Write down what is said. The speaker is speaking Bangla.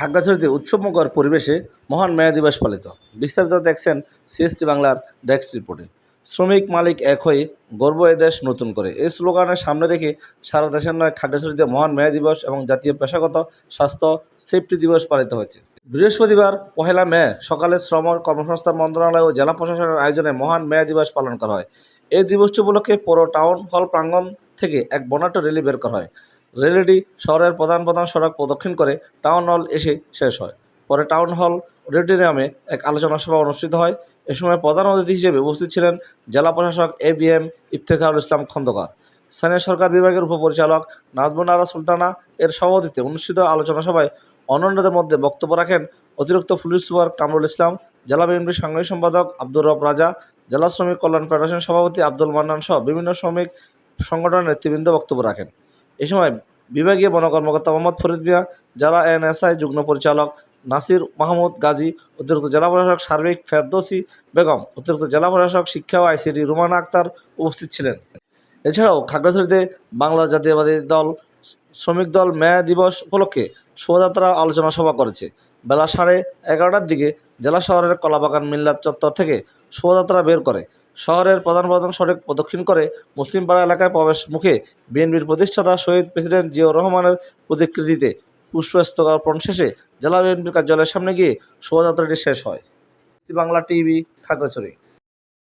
খাগড়াছড়িতে উৎসবমুখর পরিবেশে মহান মেয়া দিবস পালিত। বিস্তারিত দেখছেন সিএসটি বাংলার ডেস্ক রিপোর্টে। শ্রমিক মালিক এক হয়ে গর্ব এ দেশ নতুন করে। এই স্লোগানের সামনে রেখে সারা দেশের নয় খাগড়াছড়িতে মহান মেয়া দিবস এবং জাতীয় পেশাগত স্বাস্থ্য সেফটি দিবস পালিত হয়েছে। বৃহস্পতিবার পহেলা মে সকালে শ্রম কর্মসংস্থান মন্ত্রণালয় ও জেলা প্রশাসনের আয়োজনে মহান মেয়া দিবস পালন করা হয়। এই দিবস উপলক্ষে পৌর টাউন হল প্রাঙ্গণ থেকে এক বর্ণাঢ্য র্যালি বের করা হয়। র্যালিটি শহরের প্রধান প্রধান সড়ক প্রদক্ষিণ করে টাউন হল এসে শেষ হয়। পরে টাউন হল অডিটোরিয়ামে এক আলোচনা সভা অনুষ্ঠিত হয়। এ সময় প্রধান অতিথি হিসেবে উপস্থিত ছিলেন জেলা প্রশাসক A B M Iftekharul Islam Khandakar, স্থানীয় সরকার বিভাগের উপপরিচালক নাজমুন আরা সুলতানা এর সভাপতিত্বে অনুষ্ঠিত আলোচনা সভায় অন্যান্যদের মধ্যে বক্তব্য রাখেন অতিরিক্ত পুলিশ সুপার কামরুল ইসলাম, জেলা বিএনপির সাংগঠনিক সম্পাদক আব্দুর রব রাজা, জেলা শ্রমিক কল্যাণ ফেডারেশন সভাপতি আব্দুল মান্নান সহ বিভিন্ন শ্রমিক সংগঠনের নেতৃবৃন্দ বক্তব্য রাখেন। এ সময় বিভাগীয় বন কর্মকর্তা মোহাম্মদ ফরিদ মিয়া, জেলা এনএসআই যুগ্ম পরিচালক নাসির মাহমুদ গাজী, অতিরিক্ত জেলা প্রশাসক সার্বিক ফেরদোসি বেগম, অতিরিক্ত জেলা প্রশাসক শিক্ষা ও আইসিডি রুমানা আক্তার উপস্থিত ছিলেন। এছাড়াও খাগড়াছড়িতে বাংলা জাতীয়বাদী দল, শ্রমিক দল মেয়া দিবস উপলক্ষে শোভাযাত্রা আলোচনা সভা করেছে। বেলা সাড়ে এগারোটার দিকে জেলা শহরের কলাবাগান মিল্লাত চত্বর থেকে শোভাযাত্রা বের করে। শহরের প্রধান প্রধান সড়ক প্রদক্ষিণ করে মুসলিমপাড়া এলাকায় প্রবেশ মুখে বিএনপির প্রতিষ্ঠাতা শহীদ প্রেসিডেন্ট জিয়াউর রহমানের প্রতিকৃতিতে পুষ্পস্তক অর্পণ শেষে জেলা বিএনপির কার্যালয়ের সামনে গিয়ে শোভাযাত্রাটি শেষ হয়। বাংলা টিভি, খাগড়াছড়ি।